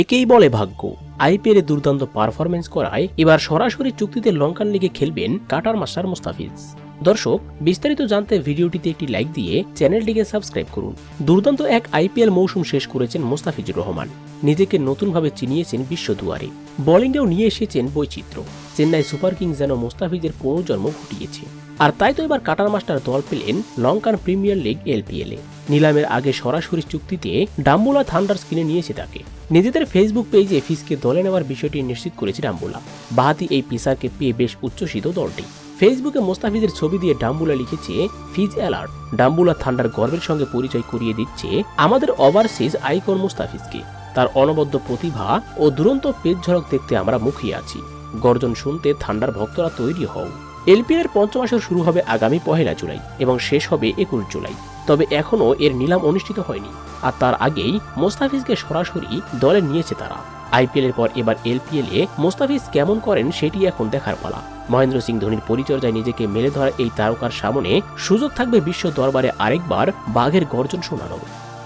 একেই বলে ভাগ্য। আইপিএলে দুর্দান্ত পারফরমেন্স করায় এবার সরাসরি চুক্তিতে লঙ্কান লিগে খেলবেন কাটার মাস্টার মুস্তাফিজ। দর্শক, বিস্তারিত জানতে ভিডিওটিতে একটি লাইক দিয়ে চ্যানেলটিকে সাবস্ক্রাইব করুন। দুর্দান্ত এক আইপিএল মৌসুম শেষ করেছেন মোস্তাফিজুর রহমান। নিজেকে নতুনভাবে চিনিয়েছেন বিশ্ব দুয়ারে। বোলিংয়েও নিয়ে এসেছেন বৈচিত্র্য। চেন্নাই সুপার কিংস যেন মোস্তাফিজের পুনর্জন্ম ঘটিয়েছে আর তাই তো এবার কাটার মাস্টার দল পেলেন লঙ্কান প্রিমিয়ার লিগ এলপিএলে। নিলামের আগে সরাসরি চুক্তিতে ডাম্বুলা থান্ডার্স কিনে নিয়েছে তাকে। নিজেদের ফেসবুক পেজে ফিসকে দলে নেওয়ার বিষয়টি নিশ্চিত করেছে ডাম্বুলা। বাহাতি এই পিসারকে পেয়ে বেশ উচ্ছ্বসিত দলটি। ফেসবুকে মোস্তাফিজের ছবি দিয়ে ডাম্বুলা লিখেছে, ফিজ অ্যালার্ট। ডাম্বুলা থান্ডার গর্বের সঙ্গে পরিচয় করিয়ে দিচ্ছে আমাদের ওভারসিজ আইকন মুস্তাফিজকে। তার অনবদ্য প্রতিভা ও দুরন্ত পেজ ঝলক দেখতে আমরা মুখিয়ে আছি। গর্জন শুনতে থান্ডার ভক্তরা তৈরি হও। এলপিএল এর পঞ্চম আসর শুরু হবে আগামী পহেলা জুলাই এবং শেষ হবে একুশ জুলাই। তবে এখনও এর নিলাম অনুষ্ঠিত হয়নি। আর তার আগেই মোস্তাফিজকে সরাসরি দলে নিয়েছে তারা। আইপিএল এর পর এবার এলপিএল মোস্তাফিজ কেমন করেন সেটি এখন দেখার পালা। মহেন্দ্র সিং ধোনির পরিচর্যায় নিজেকে মেলে ধরা এই তারকার সামনে সুযোগ থাকবে বিশ্ব দরবারে আরেকবার বাঘের গর্জন শোনানো